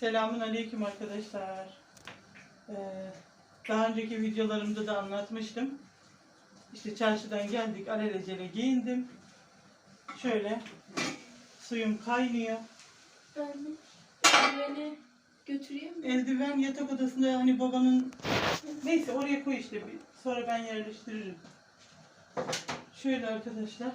Selamun Aleyküm arkadaşlar. Ee, daha önceki videolarımda da anlatmıştım. İşte çarşıdan geldik, alelacele giyindim. Şöyle suyum kaynıyor. Ben eldiveni götüreyim mi? Eldiven yatak odasında hani babanın neyse oraya koy işte bir. Sonra ben yerleştiririm. Şöyle arkadaşlar.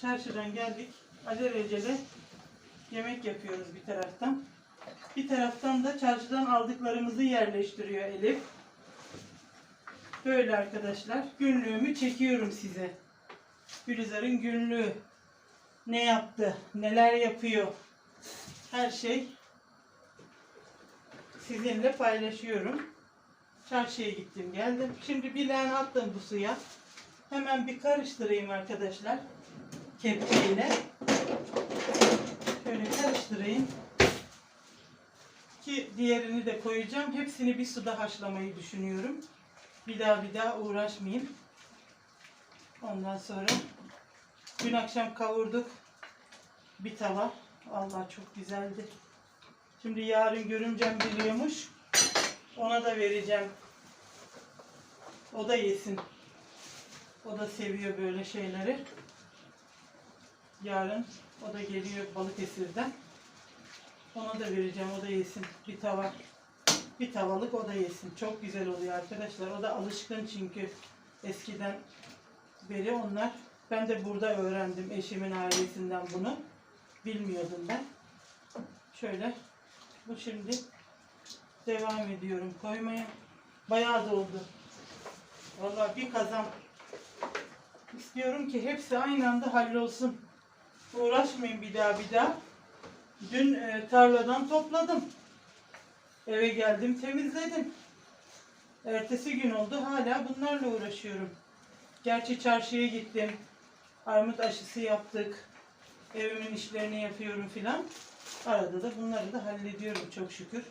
Çarşıdan geldik. Alelacele yemek yapıyoruz bir taraftan. Bir taraftan da çarşıdan aldıklarımızı yerleştiriyor Elif. Böyle arkadaşlar. Günlüğümü çekiyorum size. Gülizar'ın günlüğü. Ne yaptı? Neler yapıyor? Her şey sizinle paylaşıyorum. Çarşıya gittim geldim. Şimdi bir leğen attım bu suya. Hemen bir karıştırayım arkadaşlar. Kepçeyle. Şöyle karıştırayım. Ki diğerini de koyacağım. Hepsini bir suda haşlamayı düşünüyorum. Bir daha bir daha uğraşmayayım. Ondan sonra dün akşam kavurduk. Bir tava. Allah çok güzeldi. Şimdi yarın görümcem biliyormuş. Ona da vereceğim. O da yesin. O da seviyor böyle şeyleri. Yarın o da geliyor Balıkesir'den. Ona da vereceğim. O da yesin. Bir tava. Bir tavalık o da yesin. Çok güzel oluyor arkadaşlar. O da alışkın çünkü eskiden beri onlar. Ben de burada öğrendim eşimin ailesinden bunu. Bilmiyordum ben. Şöyle bu şimdi devam ediyorum koymaya. Bayağı doldu. Vallahi bir kazan. İstiyorum ki hepsi aynı anda hallolsun. Uğraşmayın bir daha bir daha. Dün e, tarladan topladım. Eve geldim temizledim. Ertesi gün oldu hala bunlarla uğraşıyorum. Gerçi çarşıya gittim. Armut aşısı yaptık. Evimin işlerini yapıyorum filan. Arada da bunları da hallediyorum çok şükür.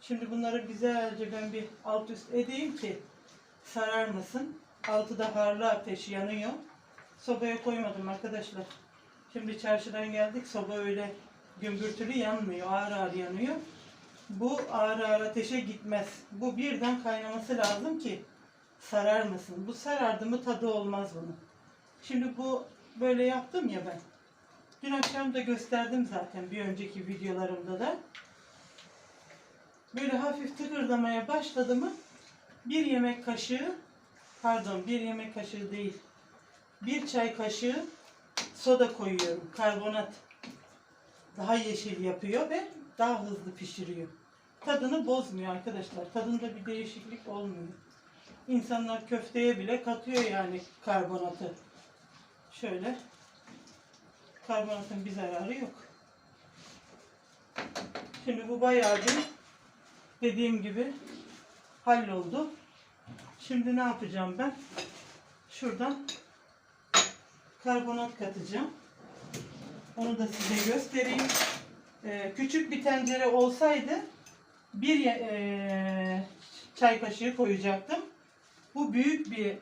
Şimdi bunları güzelce ben bir alt üst edeyim ki sararmasın. Altı da harlı ateş yanıyor. Sobaya koymadım arkadaşlar. Şimdi çarşıdan geldik. Soba öyle gümbürtülü yanmıyor. Ağır ağır yanıyor. Bu ağır ağır ateşe gitmez. Bu birden kaynaması lazım ki sararmasın. Bu sarardı mı tadı olmaz bunun. Şimdi bu böyle yaptım ya ben. Dün akşam da gösterdim zaten bir önceki videolarımda da. Böyle hafif tıkırdamaya başladı mı bir yemek kaşığı pardon bir yemek kaşığı değil bir çay kaşığı soda koyuyorum. Karbonat daha yeşil yapıyor ve daha hızlı pişiriyor. Tadını bozmuyor arkadaşlar. Tadında bir değişiklik olmuyor. İnsanlar köfteye bile katıyor yani karbonatı. Şöyle karbonatın bir zararı yok. Şimdi bu bayağı bir dediğim gibi halloldu. Şimdi ne yapacağım ben? Şuradan karbonat katacağım. Onu da size göstereyim. Ee, küçük bir tencere olsaydı bir ee, çay kaşığı koyacaktım. Bu büyük bir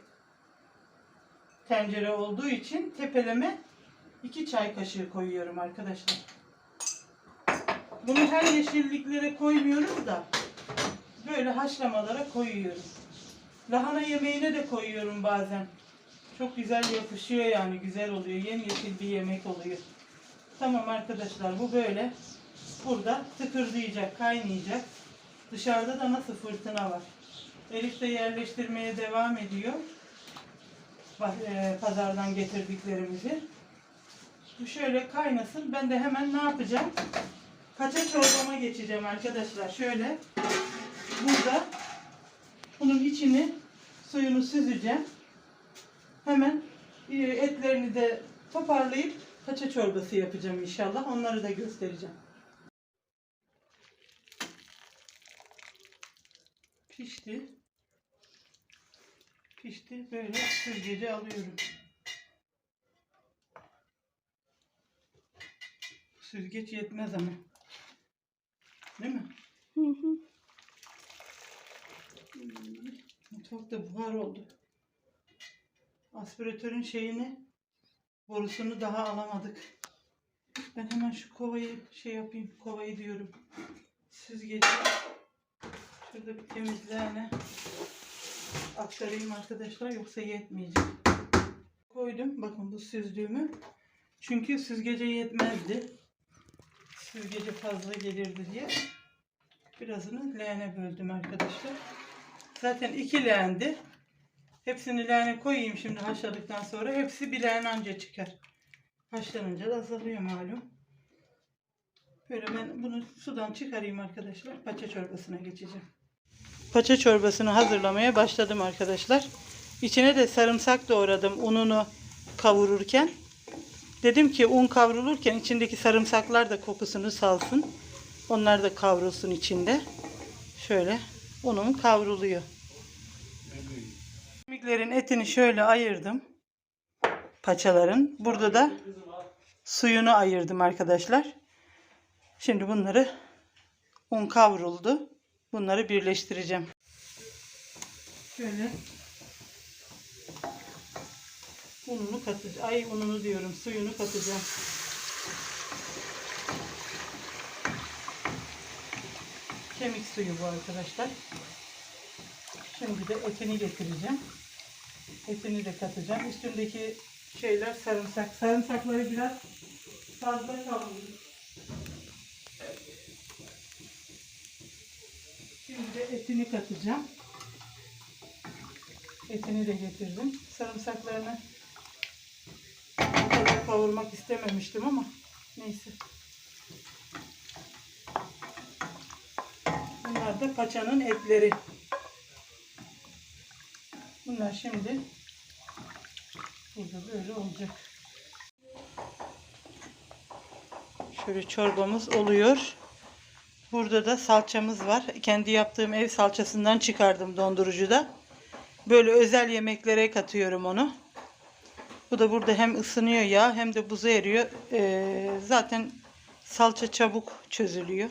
tencere olduğu için tepeleme 2 çay kaşığı koyuyorum arkadaşlar. Bunu her yeşilliklere koymuyoruz da böyle haşlamalara koyuyorum. Lahana yemeğine de koyuyorum bazen. Çok güzel yapışıyor yani güzel oluyor. Yemyeşil bir yemek oluyor. Tamam arkadaşlar bu böyle. Burada tıkırdayacak, kaynayacak. Dışarıda da nasıl fırtına var. Elif de yerleştirmeye devam ediyor. E, Pazardan getirdiklerimizi. Bu şöyle kaynasın. Ben de hemen ne yapacağım? Kaça çorbama geçeceğim arkadaşlar. Şöyle burada bunun içini suyunu süzeceğim. Hemen e, etlerini de toparlayıp paça çorbası yapacağım inşallah. Onları da göstereceğim. Pişti. Pişti. Böyle süzgeci alıyorum. Süzgeç yetmez ama. Değil mi? Hı hı. Mutfakta buhar oldu. Aspiratörün şeyini borusunu daha alamadık. Ben hemen şu kovayı şey yapayım. Kovayı diyorum. Süzgeci. Şurada bir temizleğine aktarayım arkadaşlar. Yoksa yetmeyecek. Koydum. Bakın bu süzdüğümü. Çünkü süzgece yetmezdi. Süzgece fazla gelirdi diye. Birazını leğene böldüm arkadaşlar. Zaten iki leğendi. Hepsini leğene koyayım şimdi haşladıktan sonra. Hepsi bir leğen anca çıkar. Haşlanınca da azalıyor malum. Böyle ben bunu sudan çıkarayım arkadaşlar. Paça çorbasına geçeceğim. Paça çorbasını hazırlamaya başladım arkadaşlar. İçine de sarımsak doğradım ununu kavururken. Dedim ki un kavrulurken içindeki sarımsaklar da kokusunu salsın. Onlar da kavrulsun içinde. Şöyle unum kavruluyor. Kemiklerin etini şöyle ayırdım. Paçaların. Burada da suyunu ayırdım arkadaşlar. Şimdi bunları un kavruldu. Bunları birleştireceğim. Şöyle ununu katacağım. Ay ununu diyorum. Suyunu katacağım. Kemik suyu bu arkadaşlar. Şimdi de etini getireceğim. Etini de katacağım. Üstündeki şeyler sarımsak. Sarımsakları biraz fazla kavruldu. Şimdi de etini katacağım. Etini de getirdim. Sarımsaklarını bu kadar kavurmak istememiştim ama neyse. Bunlar da paçanın etleri. Bunlar şimdi burada böyle olacak. Şöyle çorbamız oluyor. Burada da salçamız var. Kendi yaptığım ev salçasından çıkardım dondurucuda. Böyle özel yemeklere katıyorum onu. Bu da burada hem ısınıyor ya hem de buza eriyor. Ee, zaten salça çabuk çözülüyor.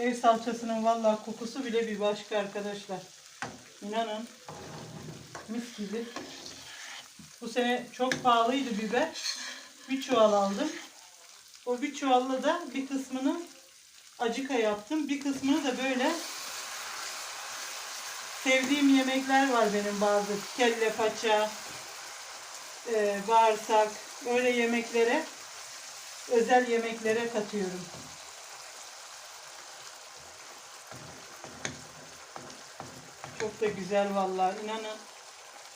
Ev salçasının vallahi kokusu bile bir başka arkadaşlar. İnanın mis gibi. Bu sene çok pahalıydı biber. Bir çuval aldım. O bir çuvalla da bir kısmını acıka yaptım. Bir kısmını da böyle sevdiğim yemekler var benim bazı. Kelle paça, e, bağırsak. Öyle yemeklere, özel yemeklere katıyorum. Da güzel vallahi. İnanın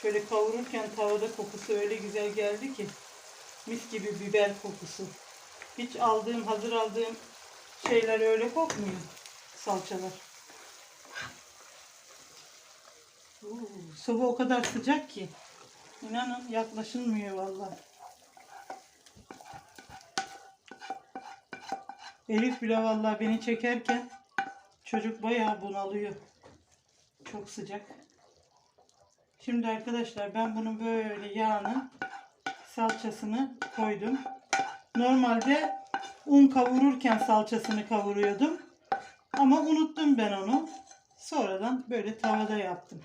şöyle kavururken tavada kokusu öyle güzel geldi ki. Mis gibi biber kokusu. Hiç aldığım, hazır aldığım şeyler öyle kokmuyor. Salçalar. Oo, soba o kadar sıcak ki. İnanın yaklaşılmıyor vallahi. Elif bile vallahi beni çekerken çocuk bayağı bunalıyor. Çok sıcak. Şimdi arkadaşlar ben bunu böyle yağını salçasını koydum. Normalde un kavururken salçasını kavuruyordum. Ama unuttum ben onu. Sonradan böyle tavada yaptım.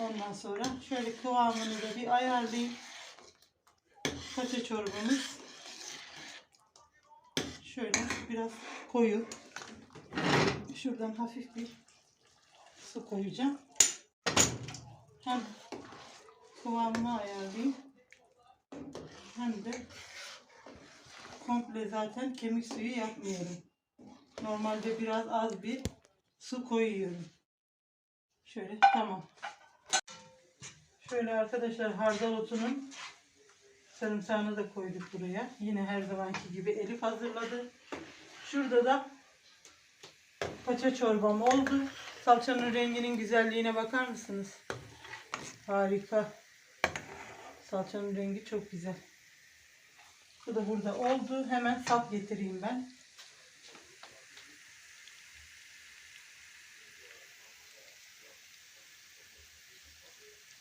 Ondan sonra şöyle kıvamını da bir ayarlayayım. Paça çorbamız. Şöyle biraz koyu. Şuradan hafif bir su koyacağım. Hem kıvamını ayarlayayım. Hem de komple zaten kemik suyu yapmıyorum. Normalde biraz az bir su koyuyorum. Şöyle tamam. Şöyle arkadaşlar hardal otunun sarımsağını da koyduk buraya. Yine her zamanki gibi Elif hazırladı. Şurada da paça çorbam oldu. Salçanın renginin güzelliğine bakar mısınız? Harika. Salçanın rengi çok güzel. Bu da burada oldu. Hemen sap getireyim ben.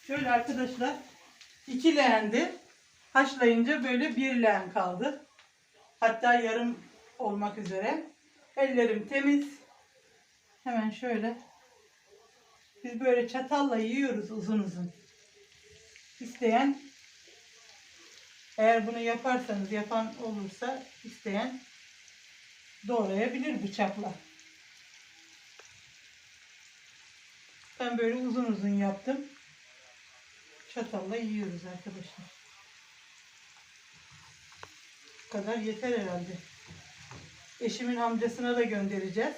Şöyle arkadaşlar iki leğendi. Haşlayınca böyle bir leğen kaldı. Hatta yarım olmak üzere. Ellerim temiz. Hemen şöyle biz böyle çatalla yiyoruz uzun uzun. isteyen eğer bunu yaparsanız yapan olursa isteyen doğrayabilir bıçakla. Ben böyle uzun uzun yaptım. Çatalla yiyoruz arkadaşlar. Bu kadar yeter herhalde. Eşimin amcasına da göndereceğiz.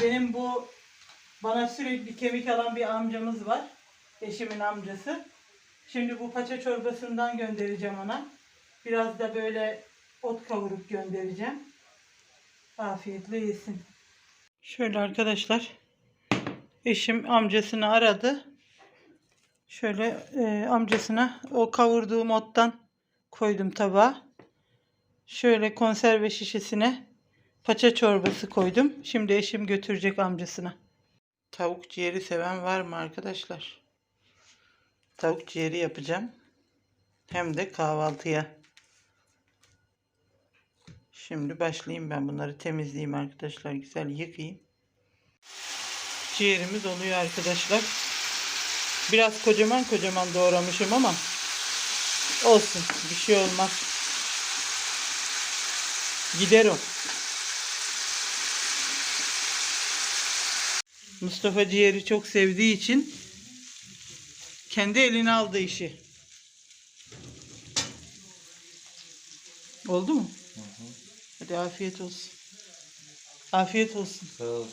Benim bu bana sürekli kemik alan bir amcamız var. Eşimin amcası. Şimdi bu paça çorbasından göndereceğim ona. Biraz da böyle ot kavurup göndereceğim. Afiyetle yesin. Şöyle arkadaşlar. Eşim amcasını aradı. Şöyle e, amcasına o kavurduğum ottan koydum tabağa. Şöyle konserve şişesine paça çorbası koydum. Şimdi eşim götürecek amcasına. Tavuk ciğeri seven var mı arkadaşlar? Tavuk ciğeri yapacağım. Hem de kahvaltıya. Şimdi başlayayım ben bunları temizleyeyim arkadaşlar. Güzel yıkayayım. Ciğerimiz oluyor arkadaşlar. Biraz kocaman kocaman doğramışım ama olsun. Bir şey olmaz. Gider o. Mustafa ciğeri çok sevdiği için kendi eline aldı işi. Oldu mu? Hadi afiyet olsun. Afiyet olsun. Sağ ol.